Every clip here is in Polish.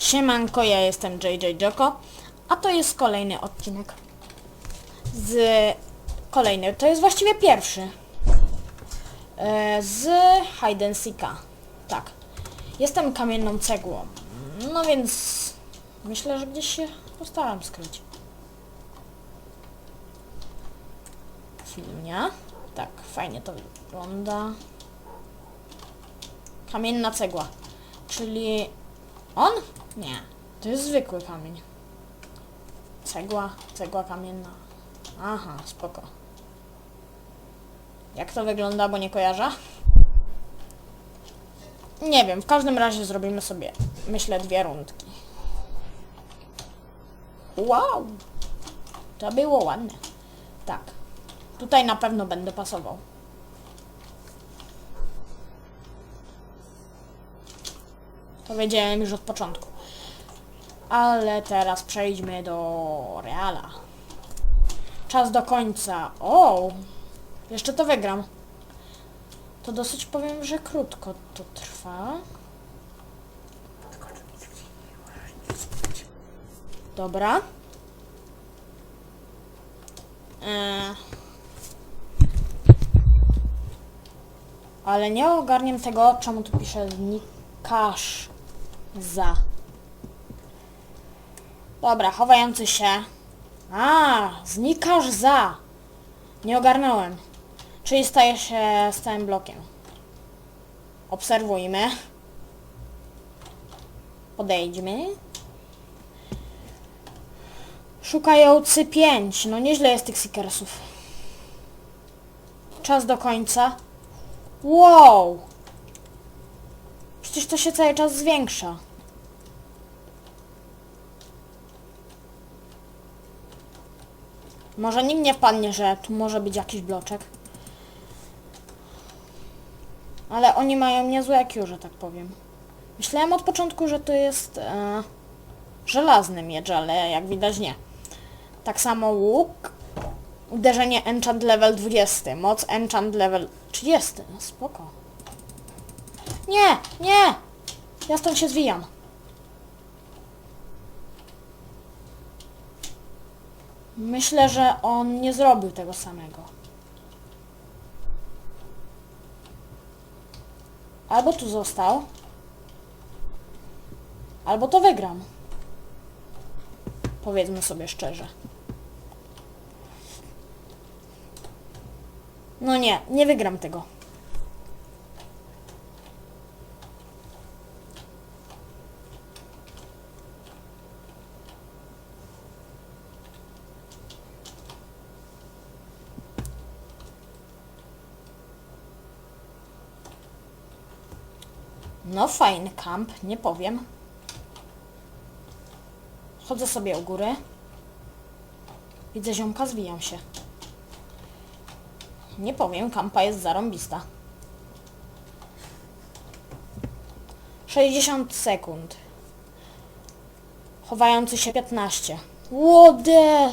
Siemanko, ja jestem JJ Joko, a to jest kolejny odcinek z... kolejny, to jest właściwie pierwszy e, z Hide and Seeka. Tak. Jestem kamienną cegłą, no więc myślę, że gdzieś się postaram skryć. Filmia. Tak, fajnie to wygląda. Kamienna cegła, czyli on? Nie. To jest zwykły kamień. Cegła, cegła kamienna. Aha, spoko. Jak to wygląda, bo nie kojarzę? Nie wiem, w każdym razie zrobimy sobie, myślę, dwie rundki. Wow! To było ładne. Tak. Tutaj na pewno będę pasował. Powiedziałem już od początku. Ale teraz przejdźmy do Reala. Czas do końca. O! Jeszcze to wygram. To dosyć powiem, że krótko to trwa. Dobra. Eee. Ale nie ogarniam tego, czemu tu pisze znikasz za. Dobra, chowający się. A, znikasz za. Nie ogarnąłem. Czyli staje się stałym blokiem. Obserwujmy. Podejdźmy. Szukający 5. No nieźle jest tych seekersów. Czas do końca. Wow! Przecież to się cały czas zwiększa. Może nikt nie wpadnie, że tu może być jakiś bloczek. Ale oni mają niezłe IQ, że tak powiem. Myślałem od początku, że to jest e, żelazny miecz, ale jak widać nie. Tak samo łuk. Uderzenie enchant level 20. Moc enchant level 30. No spoko. Nie, nie! Ja stąd się zwijam. Myślę, że on nie zrobił tego samego. Albo tu został. Albo to wygram. Powiedzmy sobie szczerze. No nie, nie wygram tego. No fajny kamp, nie powiem. Chodzę sobie u góry. Widzę ziomka, zwijam się. Nie powiem, kampa jest zarąbista. 60 sekund. Chowający się 15. Łode!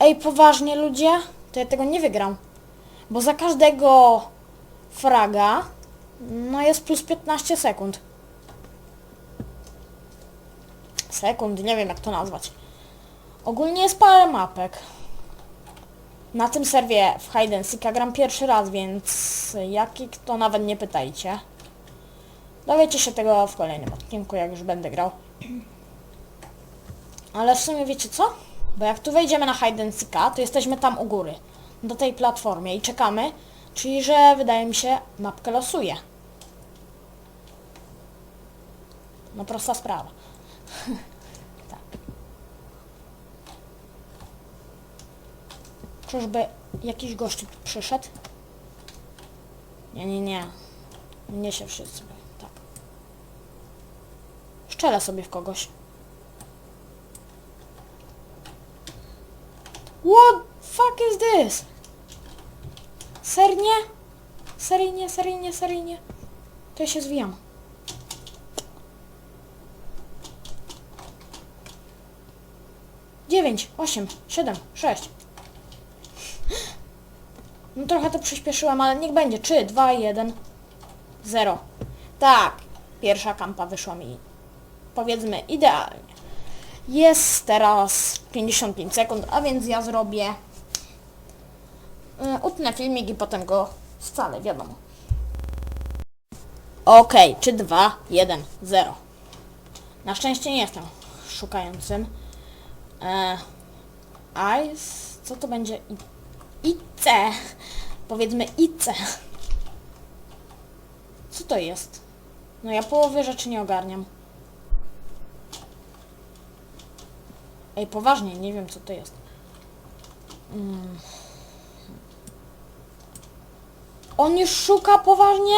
Ej, poważnie ludzie? To ja tego nie wygram. Bo za każdego fraga no jest plus 15 sekund. Sekund, nie wiem jak to nazwać. Ogólnie jest parę mapek. Na tym serwie w Hide and Seeka gram pierwszy raz, więc jaki to nawet nie pytajcie. Dowiecie się tego w kolejnym odcinku, jak już będę grał. Ale w sumie wiecie co? Bo jak tu wejdziemy na Hide and Seeka, to jesteśmy tam u góry. Do tej platformie i czekamy. Czyli, że wydaje mi się, mapkę losuje. No prosta sprawa. tak. Czyżby jakiś tu przyszedł? Nie, nie, nie. Nie się wszyscy. Tak. Szczelę sobie w kogoś. What fuck is this? Sernie? Seryjnie, seryjnie, seryjnie. To ja się zwijam. Dziewięć, osiem, siedem, sześć. No trochę to przyspieszyłam, ale niech będzie. Trzy, dwa, jeden, zero. Tak. Pierwsza kampa wyszła mi powiedzmy idealnie. Jest teraz 55 sekund, a więc ja zrobię... y, Utnę filmik i potem go scalę, wiadomo. Okej, czy 2, 1, 0. Na szczęście nie jestem szukającym. E, ice, co to będzie? IC. Powiedzmy IC. Co to jest? No ja połowy rzeczy nie ogarniam. Ej, poważnie, nie wiem co to jest. Mm. On już szuka poważnie?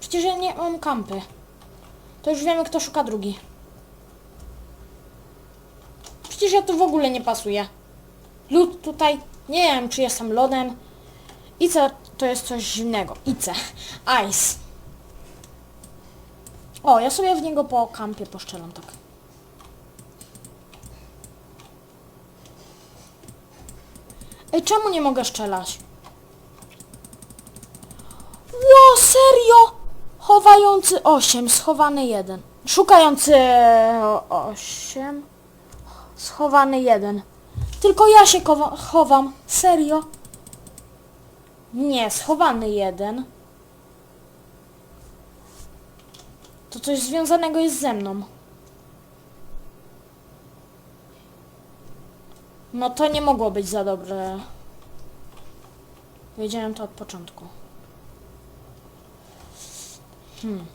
Przecież ja nie mam kampy. To już wiemy, kto szuka drugi. Przecież ja tu w ogóle nie pasuję. Lód tutaj, nie wiem, czy jestem lodem. Ice to jest coś zimnego. Ice. Ice. O, ja sobie w niego po kampie poszczelam, tak. Ej, czemu nie mogę strzelać? Ło, serio? Chowający 8, schowany 1. Szukający 8, schowany 1. Tylko ja się chowam. Serio? Nie, schowany 1. To coś związanego jest ze mną. No to nie mogło być za dobre. Wiedziałem to od początku. Hmm.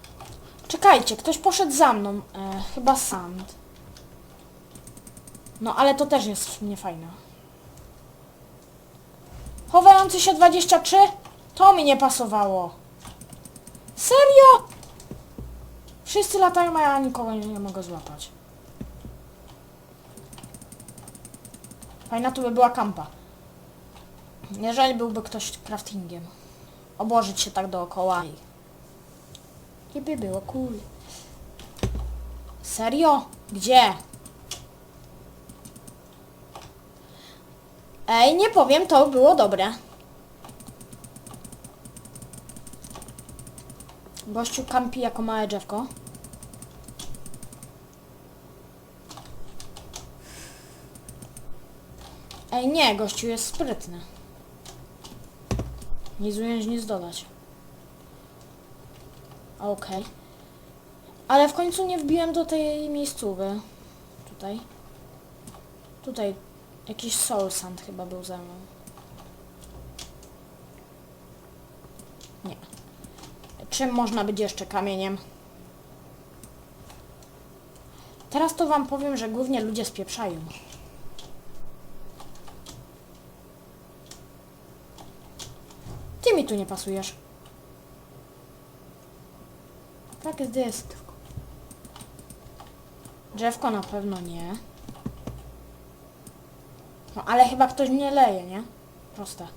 Czekajcie, ktoś poszedł za mną. E, chyba Sand. No ale to też jest niefajne. Chowający się 23? To mi nie pasowało. Serio? Wszyscy latają, a ja nikogo nie, nie mogę złapać. Fajna tu by była kampa. Jeżeli byłby ktoś craftingiem. Obłożyć się tak dookoła i... I by było cool. Serio? Gdzie? Ej, nie powiem, to było dobre. Gościu kampi jako małe drzewko. Ej, nie, gościu jest sprytny. Nic ująć, nic dodać. Okej. Ale w końcu nie wbiłem do tej miejscówy. Tutaj. Tutaj jakiś soul sand chyba był ze mną. Nie. Czym można być jeszcze kamieniem? Teraz to wam powiem, że głównie ludzie spieprzają. Ty mi tu nie pasujesz. Tak jest jest. Drzewko na pewno nie. No ale chyba ktoś mnie leje, nie? Proste.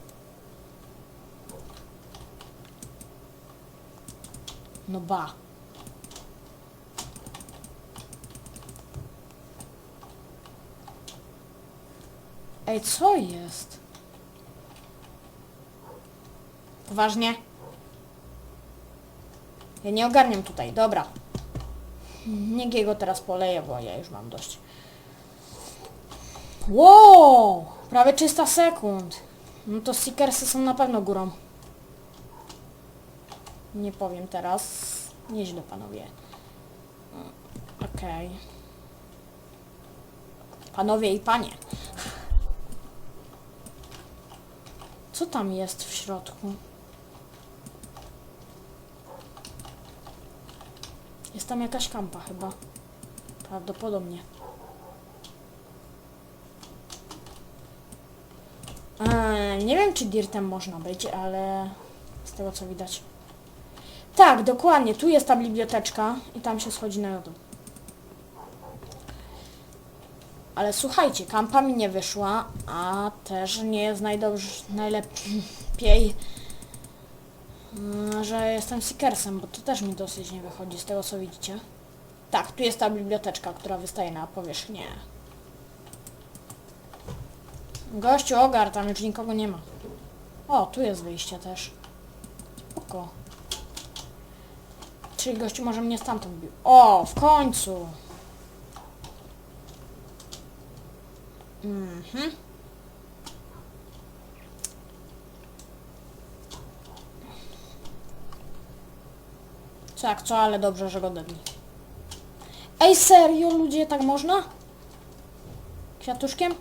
No ba. Ej, co jest? Poważnie? Ja nie ogarniam tutaj, dobra. Niech jego teraz poleje, bo ja już mam dość. Wow! Prawie 300 sekund. No to Seekersy są na pewno górą. Nie powiem teraz. Nieźle, panowie. Okej. Panowie i panie. Co tam jest w środku? Jest tam jakaś kampa chyba. Prawdopodobnie. Eee, nie wiem czy dirtem można być, ale z tego co widać. Tak, dokładnie. Tu jest ta biblioteczka i tam się schodzi na dół. Ale słuchajcie, kampa mi nie wyszła, a też nie jest najlepiej, Mm, że jestem Seekersem, bo to też mi dosyć nie wychodzi z tego co widzicie. Tak, tu jest ta biblioteczka, która wystaje na powierzchnię. Gościu ogar, tam już nikogo nie ma. O, tu jest wyjście też. Spoko. Czyli gościu może mnie stamtąd bił. O, w końcu! Mhm. Co jak co, ale dobrze, że go dedli. Ej, serio, ludzie, tak można? Kwiatuszkiem?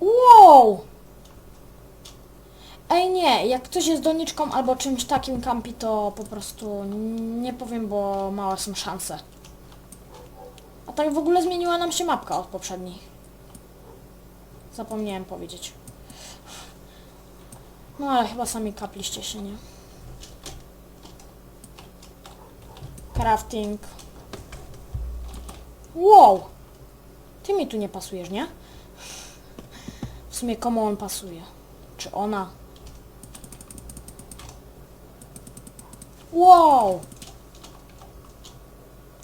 Wow! Ej nie, jak ktoś jest doniczką albo czymś takim kampi, to po prostu nie powiem, bo małe są szanse. A tak w ogóle zmieniła nam się mapka od poprzedniej. Zapomniałem powiedzieć. No ale chyba sami kapliście się, nie? Crafting. Wow! Ty mi tu nie pasujesz, nie? W sumie komu on pasuje? Czy ona? Wow!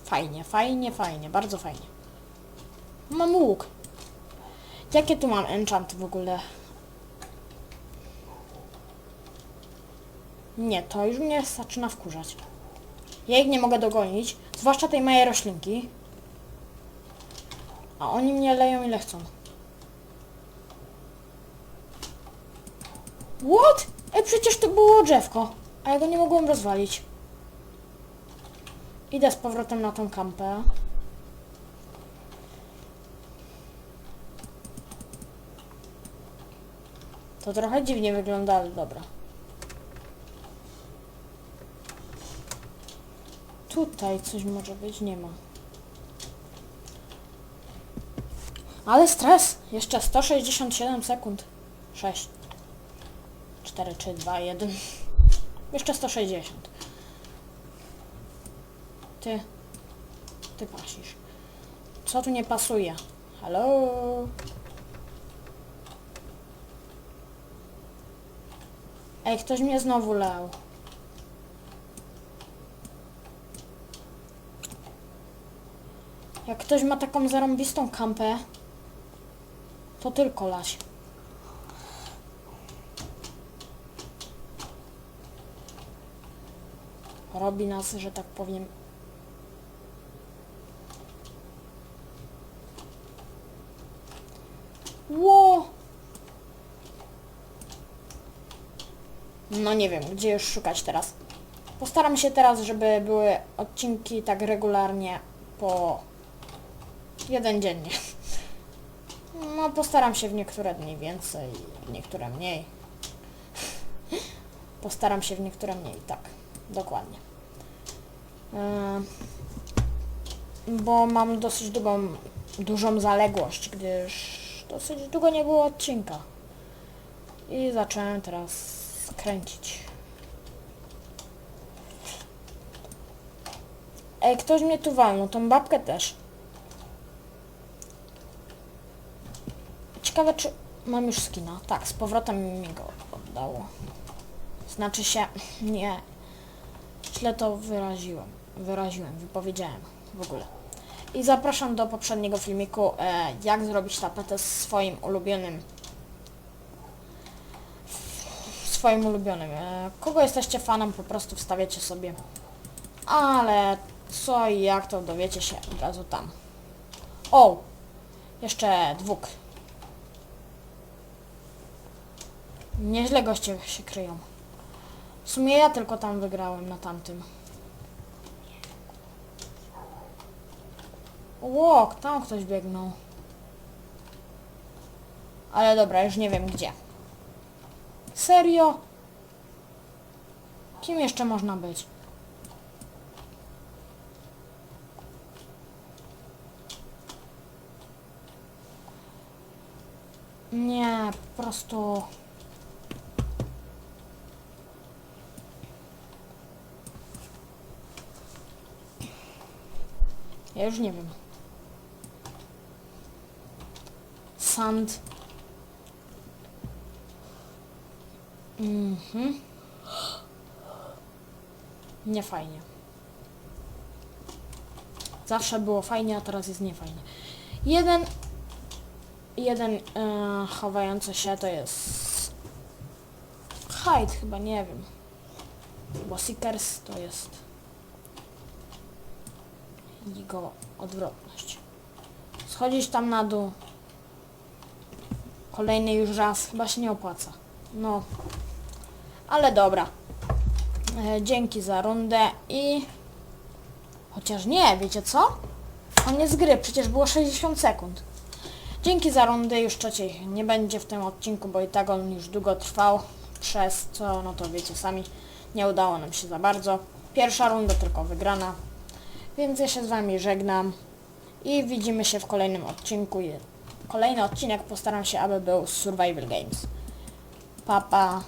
Fajnie, fajnie, fajnie, bardzo fajnie. Mam łuk. Jakie tu mam enchanty w ogóle? Nie, to już mnie zaczyna wkurzać. Ja ich nie mogę dogonić, zwłaszcza tej małej roślinki. A oni mnie leją ile chcą. What? Ej, przecież to było drzewko, a ja go nie mogłem rozwalić. Idę z powrotem na tą kampę. To trochę dziwnie wygląda, ale dobra. Tutaj coś może być, nie ma. Ale stres! Jeszcze 167 sekund. 6. 4, 3, 2, 1. Jeszcze 160. Ty. Ty pasisz. Co tu nie pasuje? Halo? Ej, ktoś mnie znowu lał. Jak ktoś ma taką zarąbistą kampę, to tylko laś. Robi nas, że tak powiem, Ło! No nie wiem, gdzie już szukać teraz. Postaram się teraz, żeby były odcinki tak regularnie po jeden dziennie. No postaram się w niektóre dni więcej, w niektóre mniej. Postaram się w niektóre mniej, tak, dokładnie. Yy, bo mam dosyć długą, dużą zaległość, gdyż dosyć długo nie było odcinka. I zacząłem teraz kręcić. Ej, ktoś mnie tu walnął, tą babkę też. Ciekawe, czy mam już skina. Tak, z powrotem mi go oddało. Znaczy się, nie. Źle to wyraziłem. Wyraziłem, wypowiedziałem w ogóle. I zapraszam do poprzedniego filmiku, e, jak zrobić tapetę z swoim ulubionym swoim ulubionym. E, kogo jesteście fanem, po prostu wstawiacie sobie. Ale co i jak to dowiecie się od razu tam. O! Jeszcze dwóch. Nieźle goście się kryją. W sumie ja tylko tam wygrałem na tamtym. Łok, tam ktoś biegnął. Ale dobra, już nie wiem gdzie. Serio? Kim jeszcze można być? Nie, po prostu... Ja już nie wiem. Sand. Mhm. Nie fajnie. Zawsze było fajnie, a teraz jest niefajnie. Jeden jeden e, chowający się to jest hide chyba, nie wiem. Bo Seekers to jest jego odwrotność. Schodzić tam na dół. Kolejny już raz. Chyba się nie opłaca. No. Ale dobra. E, dzięki za rundę i... Chociaż nie, wiecie co? Koniec gry, przecież było 60 sekund. Dzięki za rundę, już trzeciej nie będzie w tym odcinku, bo i tak on już długo trwał, przez co, no to wiecie sami, nie udało nam się za bardzo. Pierwsza runda tylko wygrana, więc ja się z wami żegnam i widzimy się w kolejnym odcinku. Kolejny odcinek postaram się, aby był z Survival Games. Pa, pa.